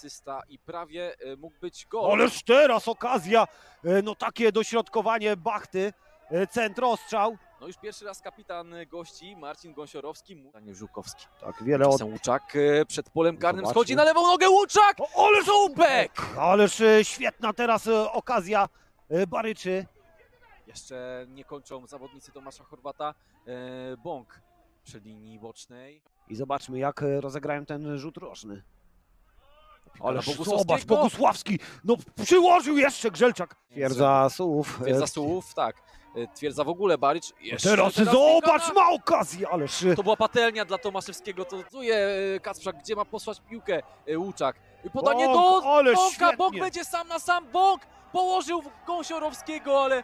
asysta i prawie e, mógł być gol. Ależ teraz okazja, e, no takie dośrodkowanie Bachty, e, centrostrzał. No już pierwszy raz kapitan gości Marcin Gąsiorowski, Daniel Żółkowski. Tak, wiele od... Łuczak przed polem karnym Zobaczmy. schodzi na lewą nogę, Łuczak! O, ależ Żółbek! Ależ świetna teraz okazja Baryczy. Jeszcze nie kończą zawodnicy Tomasza Chorwata. Bąk przy linii bocznej. I zobaczmy jak rozegrałem ten rzut rożny. Na zobacz. Bogusławski, no przyłożył jeszcze Grzelczak. Twierdza Słów. Twierdza Sułów, tak. E, Twierdza w ogóle Barycz. Jeszcze Teraz teraz zobacz, ma okazję, ależ... e, To była patelnia dla Tomaszewskiego, to zuje e, Kacprzak, gdzie ma posłać piłkę e, Łuczak. I Podanie Bąk, do Bąka, świetnie. Bąk będzie sam na sam, Bąk położył Gąsiorowskiego, ale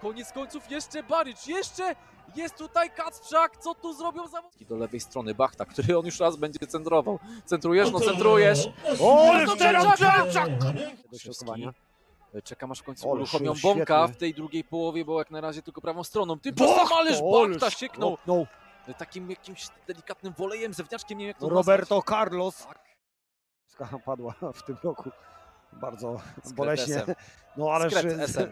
koniec końców jeszcze Barycz, jeszcze jest tutaj Kacprzak, co tu zrobią zawodnicy? Do lewej strony Bachta, który on już raz będzie centrował. Centrujesz, no centrujesz. E, Czekam aż w końcu uruchomią. Bąka w tej drugiej połowie, bo jak na razie tylko prawą stroną. Tymczasem ależ Bachta sieknął No, e, takim jakimś delikatnym wolejem, zewnętrzkiem, nie wiem jak to no, nazwać. Roberto Carlos. Tak. Skacha padła w tym roku. Bardzo Z boleśnie. No ależ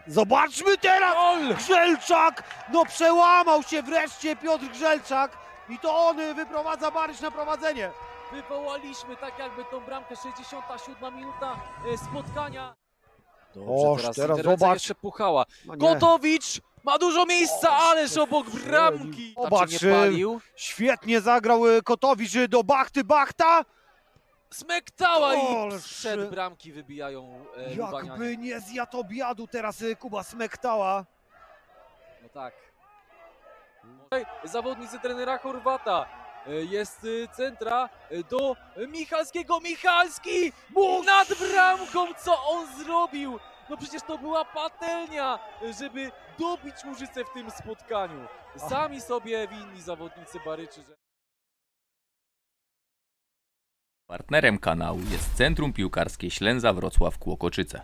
zobaczmy teraz! Gol! Grzelczak! No przełamał się wreszcie Piotr Grzelczak i to on wyprowadza Barysz na prowadzenie. Wywołaliśmy tak jakby tą bramkę 67 minuta e, spotkania. Oż, teraz interwencja zobacz. jeszcze puchała. No nie. Kotowicz ma dużo miejsca, ależ obok bramki. Zobacz, Znaczy nie palił. Świetnie zagrał y, Kotowicz y, do Bachty Bachta. Smektała i Ależ, przed bramki wybijają e, Lubanianie. Jakby nie zjadł obiadu teraz y, Kuba Smektała. No tak. Tutaj Zawodnicy trenera Chorwata. E, Jest e, centra e, do Michalskiego. Michalski nad bramką. Co on zrobił? No przecież to była patelnia, e, żeby dobić Łużycę w tym spotkaniu. Sami sobie winni zawodnicy Baryczy. Że... Partnerem kanału jest Centrum Piłkarskie Ślęza Wrocław Kłokoczyce.